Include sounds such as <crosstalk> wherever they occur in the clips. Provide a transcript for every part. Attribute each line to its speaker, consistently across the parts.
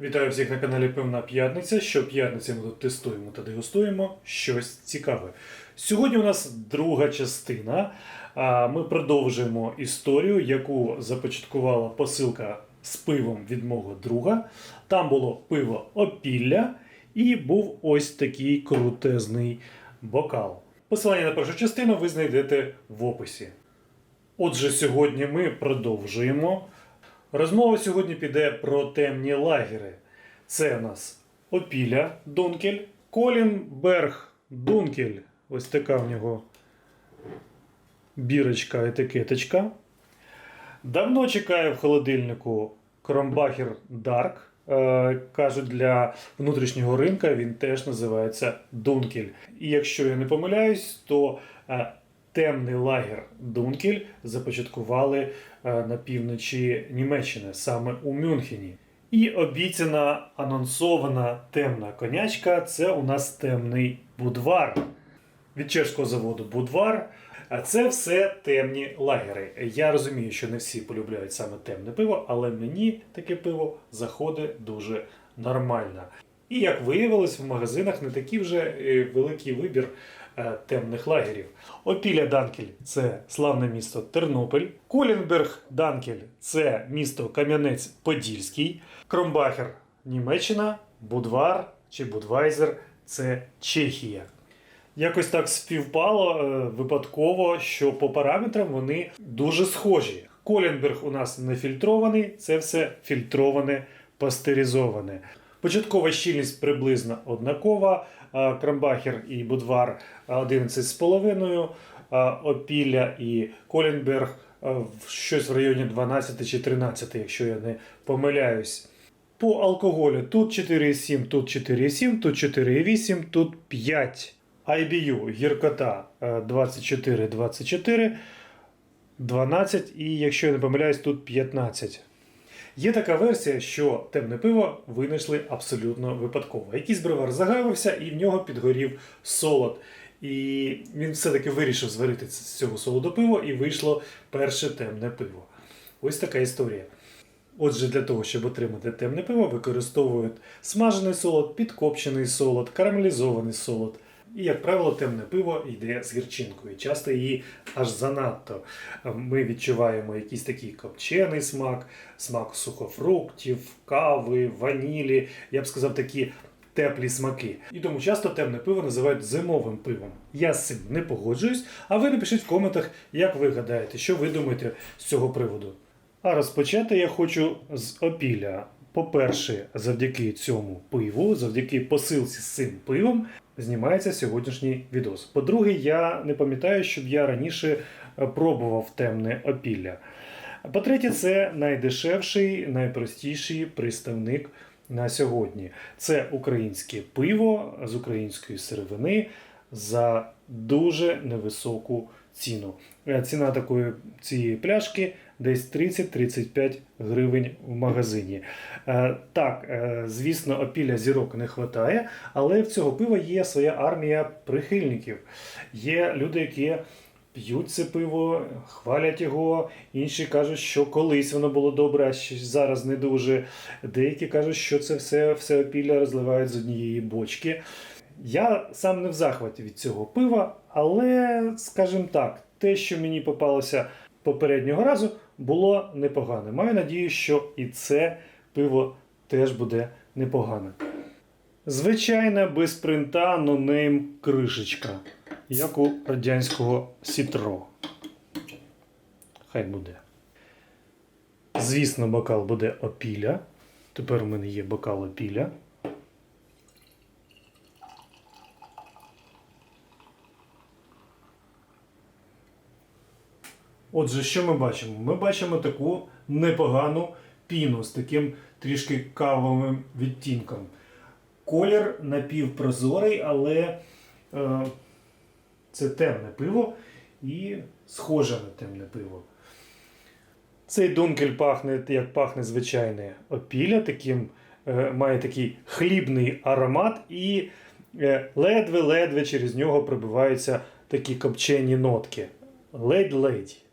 Speaker 1: Вітаю всіх на каналі Певна П'ятниця. Щоп'ятниці ми тут тестуємо та дегустуємо щось цікаве. Сьогодні у нас друга частина. Ми продовжуємо історію, яку започаткувала посилка з пивом від мого друга. Там було пиво опілля і був ось такий крутезний бокал. Посилання на першу частину ви знайдете в описі. Отже, сьогодні ми продовжуємо. Розмова сьогодні піде про темні лагери. Це у нас Опіля Дункель, Колінберг Дункель. Ось така в нього бірочка, етикеточка. Давно чекає в холодильнику Кромбахер Дарк. Е, кажуть, для внутрішнього ринка він теж називається Дункель. І якщо я не помиляюсь, то е, темний лагер Дункель започаткували е, на півночі Німеччини, саме у Мюнхені. І обіцяна анонсована темна конячка це у нас темний будвар від чешського заводу Будвар. А це все темні лагери. Я розумію, що не всі полюбляють саме темне пиво, але мені таке пиво заходить дуже нормально. І як виявилось, в магазинах не такий вже е, великий вибір темних лагерів. Опіля Данкель це славне місто Тернопіль. Колінберг Данкель це місто Кам'янець-Подільський. Кромбахер Німеччина, Будвар чи Будвайзер це Чехія. Якось так співпало е, випадково, що по параметрам вони дуже схожі. Колінберг у нас не фільтрований, це все фільтроване, пастеризоване. Початкова щільність приблизно однакова. Крамбахер і Будвар 11,5, а Опілля і Колінберг щось в районі 12 чи 13, якщо я не помиляюсь. По алкоголю тут 4,7, тут 4,7, тут 4,8, тут 5. IBU гіркота е, 24, 24, 12 і, якщо я не помиляюсь, тут 15. Є така версія, що темне пиво винайшли абсолютно випадково. Якийсь бровар загавився і в нього підгорів солод. І він все-таки вирішив зварити з цього солоду пиво, і вийшло перше темне пиво. Ось така історія. Отже, для того, щоб отримати темне пиво, використовують смажений солод, підкопчений солод, карамелізований солод. І, як правило, темне пиво йде з гірчинкою. Часто її аж занадто. Ми відчуваємо якийсь такий копчений смак, смак сухофруктів, кави, ванілі. Я б сказав, такі теплі смаки. І тому часто темне пиво називають зимовим пивом. Я з цим не погоджуюсь, а ви напишіть в коментах, як ви гадаєте, що ви думаєте з цього приводу. А розпочати я хочу з опіля. По-перше, завдяки цьому пиву, завдяки посилці з цим пивом, знімається сьогоднішній відос. По-друге, я не пам'ятаю, щоб я раніше е, пробував темне опілля. По-третє, це найдешевший, найпростіший представник на сьогодні. Це українське пиво з української сировини за дуже невисоку ціну. Е, Ціна такої цієї пляшки десь 30-35 гривень в магазині. Е, Так, е, звісно, опілля зірок не вистачає, але в цього пива є своя армія прихильників. Є люди, які п'ють це пиво, хвалять його. Інші кажуть, що колись воно було добре, а зараз не дуже. Деякі кажуть, що це все, все опілля розливають з однієї бочки. Я сам не в захваті від цього пива, але, скажімо так, те, що мені попалося попереднього разу, було непогане. Маю надію, що і це пиво теж буде непогане. Звичайна без принта нонейм кришечка, як у радянського сітро. Хай буде. Звісно, бокал буде опіля. Тепер у мене є бокал опіля. Отже, що ми бачимо? Ми бачимо таку непогану піну з таким трішки кавовим відтінком. Колір напівпрозорий, але е, це темне пиво і схоже на темне пиво. Цей дункель пахне, як пахне звичайне опілля, таким, е, має такий хлібний аромат, і е, ледве-ледве через нього пробиваються такі копчені нотки. Ледь-ледь.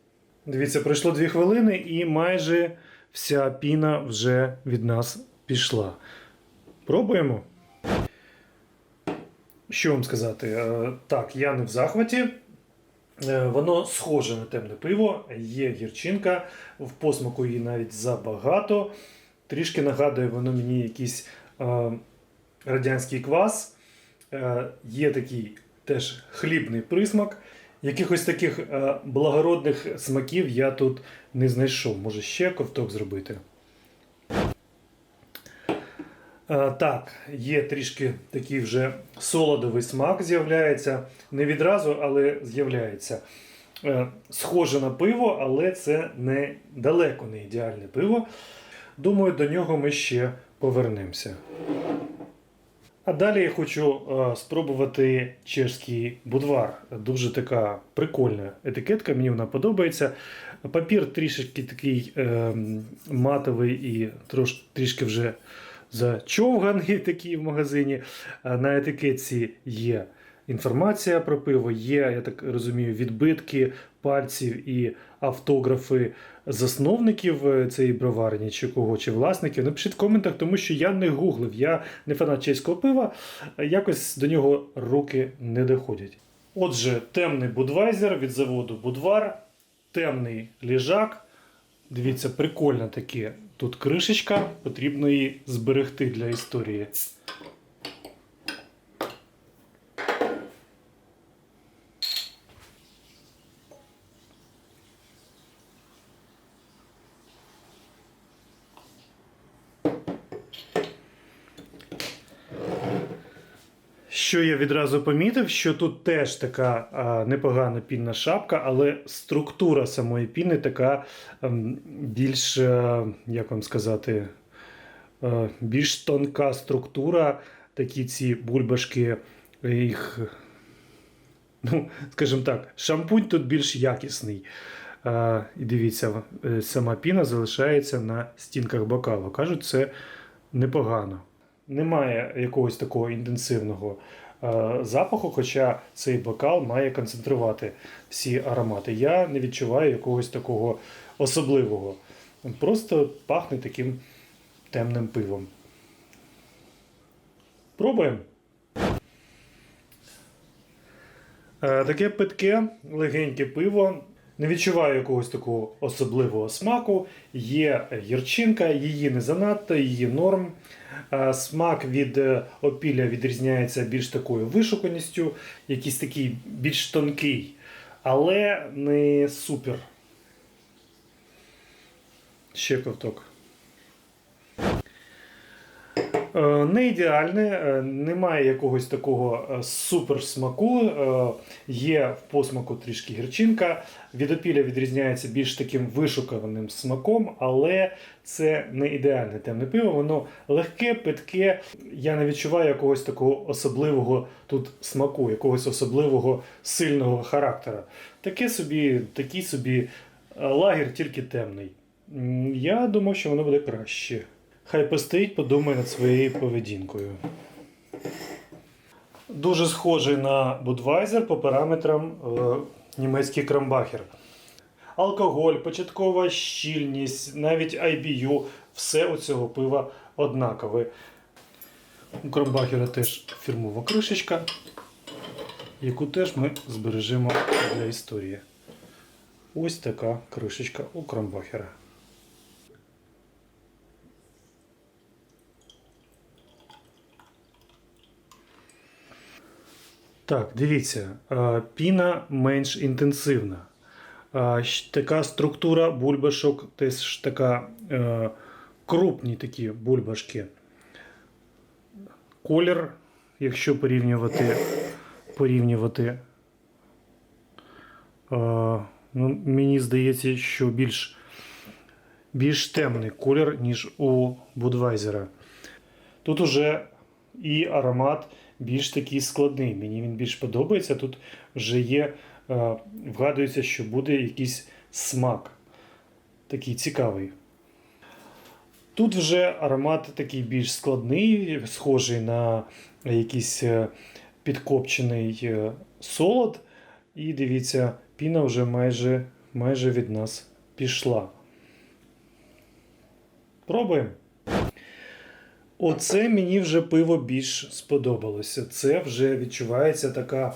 Speaker 1: Дивіться, пройшло дві хвилини, і майже вся піна вже від нас пішла. Пробуємо. Що вам сказати? Е, Так, я не в захваті. Е, Воно схоже на темне пиво, є гірчинка, в посмаку її навіть забагато. Трішки нагадує воно мені якийсь е, радянський квас. Є такий теж хлібний присмак. Якихось таких е, благородних смаків я тут не знайшов. Може ще ковток зробити. Е, Так, є трішки такий вже солодовий смак з'являється. Не відразу, але з'являється. Е, Схоже на пиво, але це не далеко не ідеальне пиво. Думаю, до нього ми ще повернемося. А далі я хочу е, спробувати чешський будвар. Дуже така прикольна етикетка, мені вона подобається. Папір трішки такий е, матовий і трішки вже зачовганий <laughs> такий в магазині. На етикетці є інформація про пиво, є, я так розумію, відбитки пальців і автографи засновників е, цієї броварні, чи кого, чи власників. Напишіть в коментах, тому що я не гуглив, я не фанат чеського пива, якось до нього руки не доходять. Отже, темний будвайзер від заводу Будвар, темний ліжак. Дивіться, прикольно таке. Тут кришечка, потрібно її зберегти для історії. Що я відразу помітив, що тут теж така а, непогана пінна шапка, але структура самої піни така ем, більш, е, як вам сказати, е, більш тонка структура. Такі ці бульбашки, їх, ну, скажімо так, шампунь тут більш якісний. Е, і дивіться, сама піна залишається на стінках бокалу. Кажуть, це непогано. Немає якогось такого інтенсивного е, запаху, хоча цей бокал має концентрувати всі аромати. Я не відчуваю якогось такого особливого. Просто пахне таким темним пивом. Пробуємо. Е, Таке питке, легеньке пиво. Не відчуваю якогось такого особливого смаку. Є гірчинка, її не занадто, її норм. Смак від е, опілля відрізняється більш такою вишуканістю, якийсь такий більш тонкий, але не супер. Ще ковток. Е, Не ідеальне, е, немає якогось такого е, супер смаку. е, Є в посмаку трішки гірчинка. Від опілля відрізняється більш таким вишуканим смаком, але це не ідеальне темне пиво. Воно легке, питке. Я не відчуваю якогось такого особливого тут смаку, якогось особливого сильного характера. Таке собі, такий собі е, лагер, тільки темний. Я думав, що воно буде краще. Хай постоїть, подумає над своєю поведінкою. Дуже схожий на Budweiser по параметрам е, німецький крамбахер. Алкоголь, початкова щільність, навіть IBU, все у цього пива однакове. У крамбахера теж фірмова кришечка, яку теж ми збережемо для історії. Ось така кришечка у крамбахера. Так, дивіться, е, піна менш інтенсивна. Е, Така структура бульбашок, теж така е, крупні такі бульбашки. Колір, якщо порівнювати, порівнювати ну, мені здається, що більш, більш темний колір, ніж у Будвайзера. Тут уже і аромат більш такий складний. Мені він більш подобається. Тут вже є, е, вгадується, що буде якийсь смак. Такий цікавий. Тут вже аромат такий більш складний, схожий на якийсь е, підкопчений е, солод. І дивіться, піна вже майже, майже від нас пішла. Пробуємо. Оце мені вже пиво більш сподобалося. Це вже відчувається така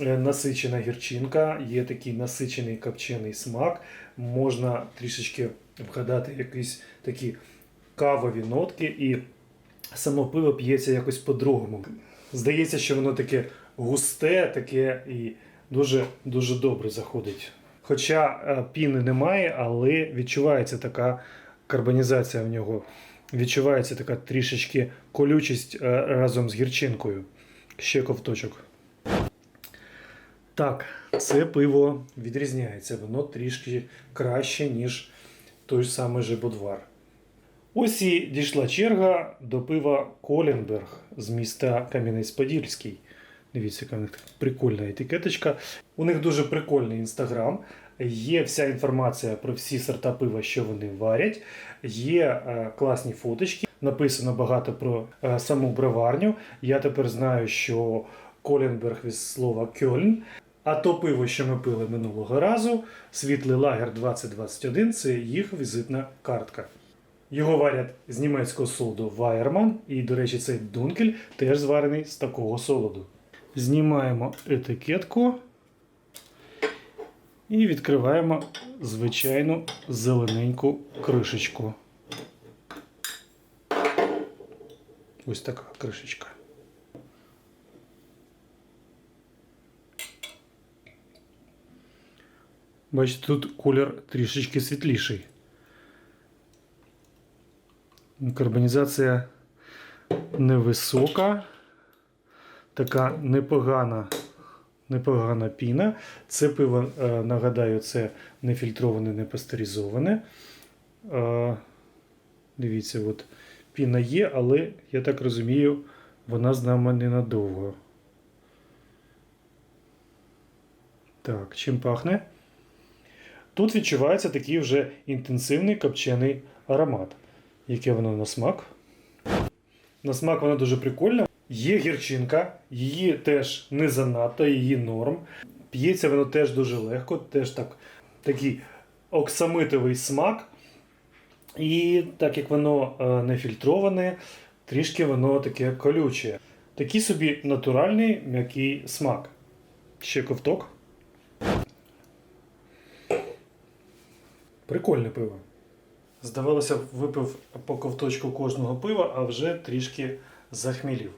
Speaker 1: е, насичена гірчинка, є такий насичений копчений смак. Можна трішечки вгадати якісь такі кавові нотки, і само пиво п'ється якось по-другому. Здається, що воно таке густе, таке і дуже, дуже добре заходить. Хоча е, піни немає, але відчувається така карбонізація в нього. Відчувається така трішечки колючість е, разом з гірчинкою. Ще ковточок. Так, це пиво відрізняється. Воно трішки краще, ніж той самий же Будвар. Ось і дійшла черга до пива Колінберг з міста Кам'янець-Подільський. Дивіться, яка в них прикольна етикеточка. У них дуже прикольний інстаграм. Є вся інформація про всі сорта пива, що вони варять. Є е, класні фоточки. Написано багато про е, саму броварню. Я тепер знаю, що Колінберг від слова Кьольн. А то пиво, що ми пили минулого разу, світлий лагер 2021 це їх візитна картка. Його варять з німецького солоду Вайерман, і, до речі, цей дункель теж зварений з такого солоду. Знімаємо етикетку і відкриваємо звичайну зелененьку кришечку. Ось така кришечка. Бачите, тут колір трішечки світліший. Карбонізація невисока, така непогана, непогана піна. Це пиво, е, нагадаю, це не фільтроване, не пастеризоване. Е, Дивіться, от піна є, але я так розумію, вона з нами ненадовго. Так, чим пахне? Тут відчувається такий вже інтенсивний копчений аромат. Яке воно на смак? На смак воно дуже прикольне. Є гірчинка, її теж не занадто, її норм. П'ється воно теж дуже легко, теж так, такий оксамитовий смак. І так як воно е, не фільтроване, трішки воно таке колюче. Такий собі натуральний м'який смак. Ще ковток. Прикольне пиво. Здавалося, випив по ковточку кожного пива, а вже трішки захмілів.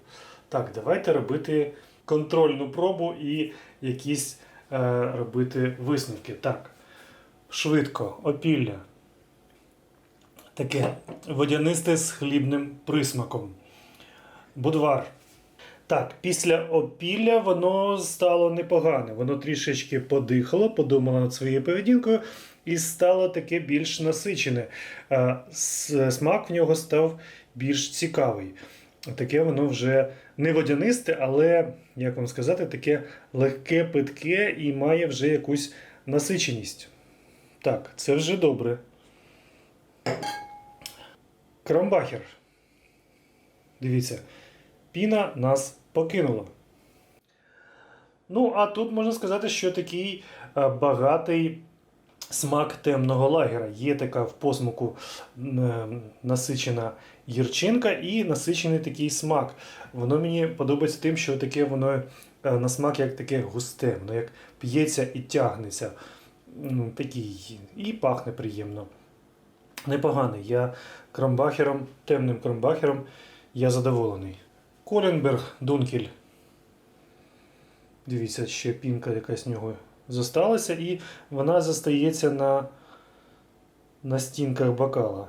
Speaker 1: Так, давайте робити контрольну пробу і якісь е, робити висновки. Так, швидко, опілля. Таке водянисте з хлібним присмаком. Будвар. Так, після опілля воно стало непогане. Воно трішечки подихало, подумало над своєю поведінкою і стало таке більш насичене. Е, Смак в нього став більш цікавий. Таке воно вже не водянисте, але, як вам сказати, таке легке, питке і має вже якусь насиченість. Так, це вже добре. Кромбахер. Дивіться, піна нас покинула. Ну, а тут можна сказати, що такий е, багатий смак темного лагера. Є така в посмаку е, насичена гірчинка і насичений такий смак. Воно мені подобається тим, що таке воно е, на смак як таке густе, воно як п'ється і тягнеться. Такий, і пахне приємно. Непоганий. Я кромбахером, темним кромбахером я задоволений. Колінберг Дункель. Дивіться, ще пінка якась в нього зосталася, і вона застається на, на стінках бокала.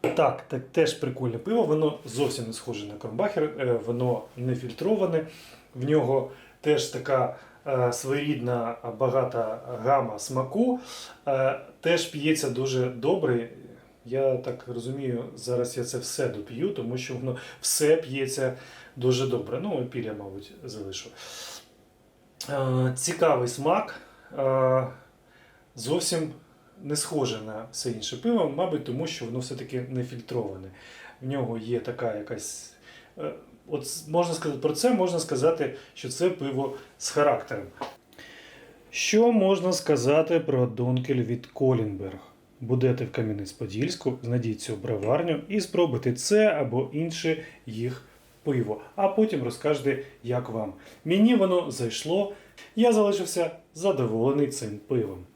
Speaker 1: Так, так, теж прикольне пиво, воно зовсім не схоже на кромбахер, е, воно не фільтроване. В нього теж така е, своєрідна багата гама смаку. Е, теж п'ється дуже добре. Я так розумію, зараз я це все доп'ю, тому що воно все п'ється дуже добре. Ну, піря, мабуть, залишу. Е, цікавий смак. Е, зовсім не схоже на все інше пиво, мабуть, тому що воно все-таки не фільтроване. В нього є така якась. е, От можна сказати про це, можна сказати, що це пиво з характером. Що можна сказати про Дункель від Колінберг? будете в Кам'янець-Подільську, знайдіть цю броварню і спробуйте це або інше їх пиво. А потім розкажете, як вам. Мені воно зайшло, я залишився задоволений цим пивом.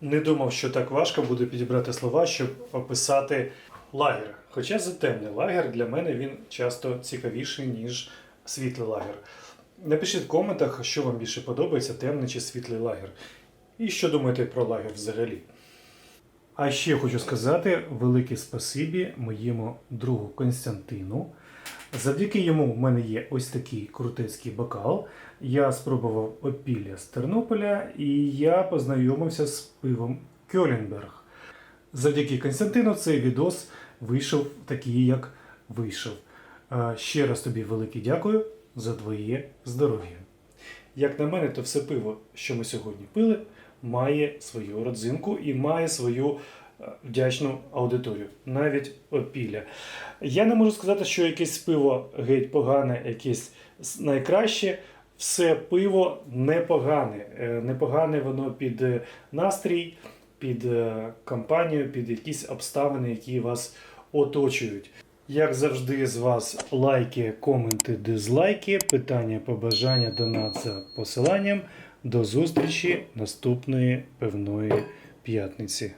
Speaker 1: Не думав, що так важко буде підібрати слова, щоб описати лагер. Хоча затемний лагер для мене він часто цікавіший, ніж світлий лагер. Напишіть в коментах, що вам більше подобається, темний чи світлий лагер. І що думаєте про лагер взагалі. А ще хочу сказати велике спасибі моєму другу Константину. Завдяки йому в мене є ось такий крутецький бокал. Я спробував опілля з Тернополя і я познайомився з пивом Кьолінберг. Завдяки Константину цей відос вийшов такий, як вийшов. Ще раз тобі велике дякую за твоє здоров'я. Як на мене, то все пиво, що ми сьогодні пили, має свою родзинку і має свою вдячну аудиторію, навіть опілля. Я не можу сказати, що якесь пиво геть погане, якесь найкраще. Все пиво непогане. Е, Непогане воно під е, настрій, під е, компанію, під якісь обставини, які вас оточують. Як завжди, з вас лайки, коменти, дизлайки, питання, побажання, донат за посиланням. До зустрічі наступної певної п'ятниці.